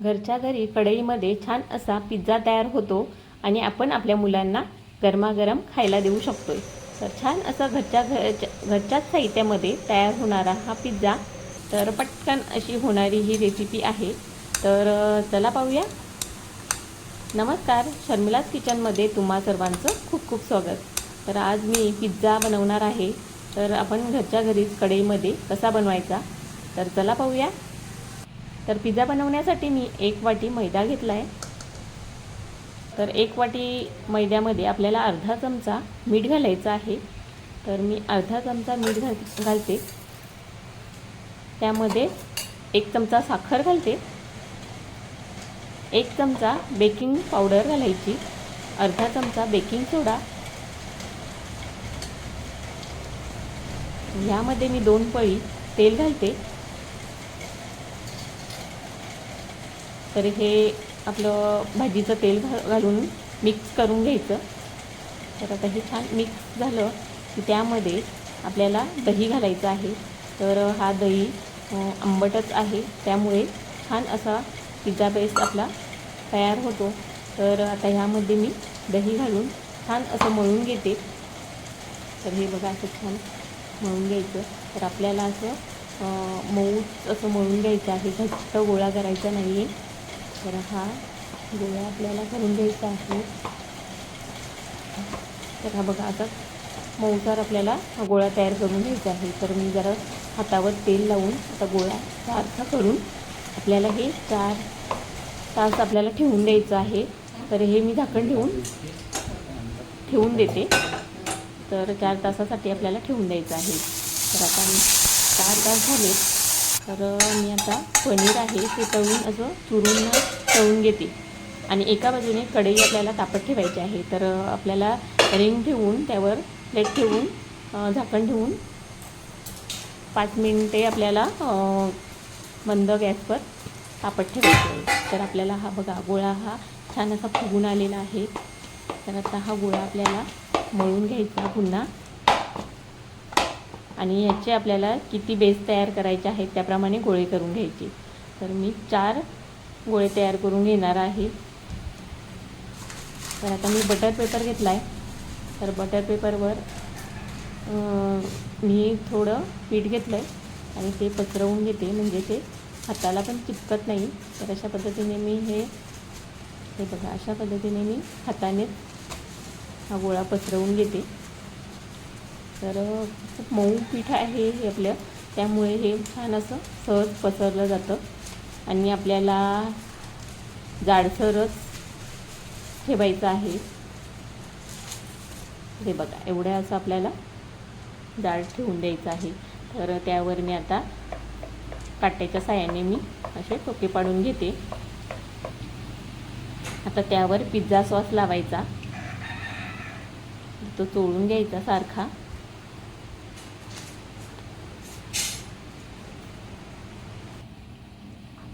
घरच्या घरी कढईमध्ये छान असा पिझ्झा तयार होतो आणि आपण आपल्या मुलांना गरमागरम खायला देऊ शकतो तर छान असा घरच्या घरच्या घरच्याच साहित्यामध्ये तयार होणारा हा पिझ्झा तर पटकन अशी होणारी ही रेसिपी आहे. तर चला पाहूया. नमस्कार शर्मिलाज किचनमध्ये तुम्हा सर्वांचं खूप खूप स्वागत. तर आज मी पिझ्झा बनवणार आहे. तर आपण घरच्या घरीच कढईमध्ये कसा बनवायचा? तर चला पाहूया. तर पिझ्झा बनवण्यासाठी मी एक वाटी मैदा घेतला आहे तर एक वाटी मैद्यामध्ये आपल्याला अर्धा चमचा मीठ घालायचं आहे. तर मी अर्धा चमचा मीठ घाल घालते. त्यामध्ये एक चमचा साखर घालते. एक चमचा बेकिंग पावडर घालायची. अर्धा चमचा बेकिंग सोडा. ह्यामध्ये मी दोन पळी तेल घालते. तर हे आपलं भाजीचं तेल घा घालून मिक्स करून घ्यायचं. तर आता हे छान मिक्स झालं की त्यामध्ये आपल्याला दही घालायचं आहे. तर हा दही आंबटच आहे. त्यामुळे छान असा पिझ्झा बेस आपला तयार होतो. तर आता ह्यामध्ये मी दही घालून छान असं मळून घेते. तर हे बघा असं छान मळून घ्यायचं. तर आपल्याला असं मऊच असं मळून घ्यायचं आहे. घट्ट गोळा करायचा नाही आहे तर हा गोळा आपल्याला करून घ्यायचा आहे. तर हा बघा आता मऊसार आपल्याला हा गोळा तयार करून घ्यायचा आहे. तर मी जरा हातावर तेल लावून आता गोळा सारखा करून आपल्याला हे चार तास आपल्याला ठेवून द्यायचं आहे. तर हे मी झाकण ठेवून ठेवून देते. तर चार तासासाठी आपल्याला ठेवून द्यायचं आहे. तर आता चार तास झाले तर मी आता पनीर आहे ते तळून असं चुरून तळून घेते. आणि एका बाजूने कढई आपल्याला तापत ठेवायची आहे. तर आपल्याला रिंग ठेवून त्यावर प्लेट ठेवून झाकण ठेवून पाच मिनिटे आपल्याला मंद गॅसवर तापत ठेवायचं आहे. तर आपल्याला हा बघा गोळा हा छान असा फुगून आलेला आहे. तर आता हा गोळा आपल्याला मळून घ्यायचा पुन्हा. आणि याचे आपल्याला किती बेस तयार करायचे आहेत त्याप्रमाणे गोळे करून घ्यायचे. तर मी चार गोळे तयार करून घेणार आहे. तर आता मी बटर पेपर घेतला आहे तर बटर पेपरवर मी थोडं पीठ घेतलं आहे आणि ते पसरवून घेते. म्हणजे ते हाताला पण चिपकत नाही. तर अशा पद्धतीने मी हे हे बघा अशा पद्धतीने मी हाताने हा गोळा पसरवून घेते. तर खूप मऊ पीठ आहे हे आपलं. त्यामुळे हे छान असं सहज पसरलं जातं. आणि आपल्याला जाडसरच ठेवायचं आहे. हे बघा एवढ्या असं आपल्याला जाड ठेवून द्यायचं आहे. तर त्यावर मी आता काट्याच्या साह्याने मी असे टोके पाडून घेते. आता त्यावर पिझ्झा सॉस लावायचा. तो चोळून घ्यायचा सारखा.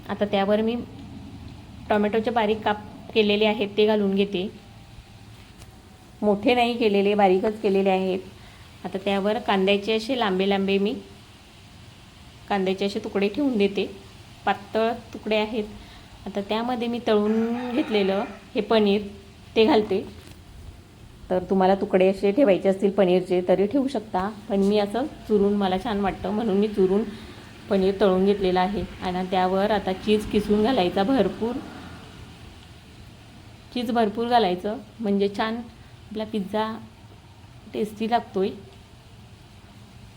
आता त्यावर मी टोमॅटोचे बारीक काप केलेले आहेत ते घालून घेते. मोठे नाही केलेले बारीकच केलेले आहेत. आता त्यावर कांद्याचे असे लांबे लांबे मी कांद्याचे असे तुकडे ठेवून देते. पातळ तुकडे आहेत. आता त्यामध्ये मी तळून घेतलेलं हे पनीर ते घालते. तर तुम्हाला तुकडे असे ठेवायचे असतील पनीरचे तरी ठेवू शकता. पण मी असं चुरून मला छान वाटतं. म्हणून मी चुरून पनीर तळून घेतलेलं आहे. आणि त्यावर आता चीज किसून घालायचा भरपूर. चीज भरपूर घालायचं. म्हणजे छान आपला पिझ्झा टेस्टी लागतो आहे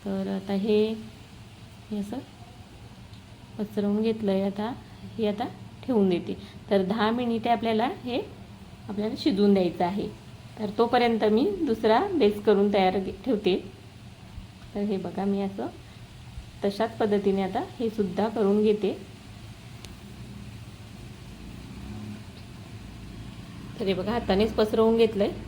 तर आता हे हे असं पसरवून घेतलं आहे आता. हे आता ठेवून देते. तर दहा मिनिटे आपल्याला हे आपल्याला शिजवून द्यायचं आहे. तर तोपर्यंत मी दुसरा बेस करून तयार ठेवते. तर हे बघा मी असं तशाच पद्धतीने आता हे सुद्धा करून घेते. तरी बघा हातानेच पसरवून घेतलं आहे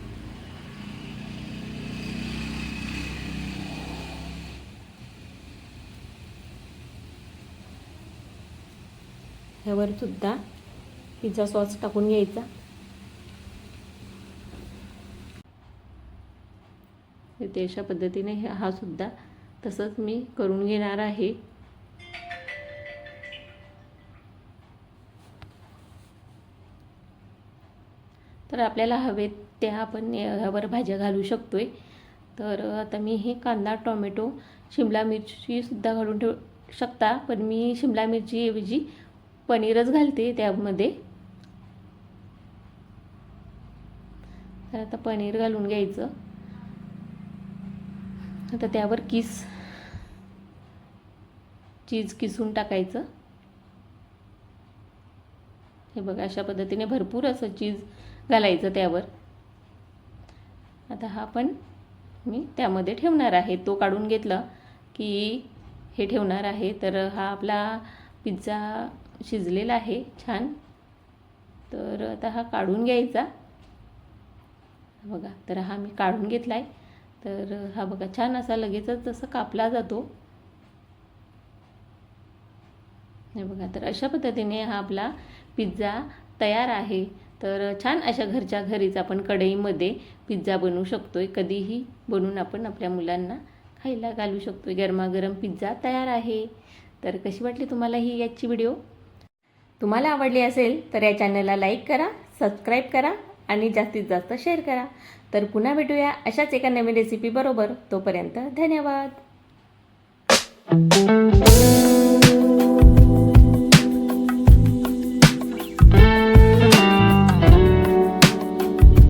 ह्यावर सुद्धा पिझ्झा सॉस टाकून घ्यायचा. ते अशा पद्धतीने हा सुद्धा तसंच मी करून घेणार आहे. तर आपल्याला हवेत त्या आपण ह्यावर भाज्या घालू शकतो आहे तर आता मी हे कांदा टोमॅटो शिमला मिरचीसुद्धा घालून ठेवू शकता. पण मी शिमला मिरचीऐवजी पनीरच घालते त्यामध्ये. तर आता पनीर घालून घ्यायचं. आता त्यावर किस चीज किसून टाकायचं. हे बघा अशा पद्धतीने भरपूर असं चीज घालायचं त्यावर. आता हा पण मी त्यामध्ये ठेवणार आहे. तो काढून घेतला की हे ठेवणार आहे. तर हा आपला पिझ्झा शिजलेला आहे. छान. तर आता हा काढून घ्यायचा. बघा तर हा मी काढून घेतला आहे तर हा बघा छान असा लगेचच जसं कापला जातो. हे बघा तर अशा पद्धतीने हा आपला पिझ्झा तयार आहे. तर छान अशा घरच्या घरीच आपण कढईमध्ये पिझ्झा बनवू शकतो आहे कधीही बनवून आपण आपल्या मुलांना खायला घालू शकतो आहे गरमागरम पिझ्झा तयार आहे. तर कशी वाटली तुम्हाला ही याची व्हिडिओ? तुम्हाला आवडली असेल तर या चॅनलला लाईक करा सबस्क्राईब करा आणि जास्तीत जास्त शेअर करा. तर पुन्हा भेटूया अशाच एका नवीन रेसिपी बरोबर. तोपर्यंत धन्यवाद.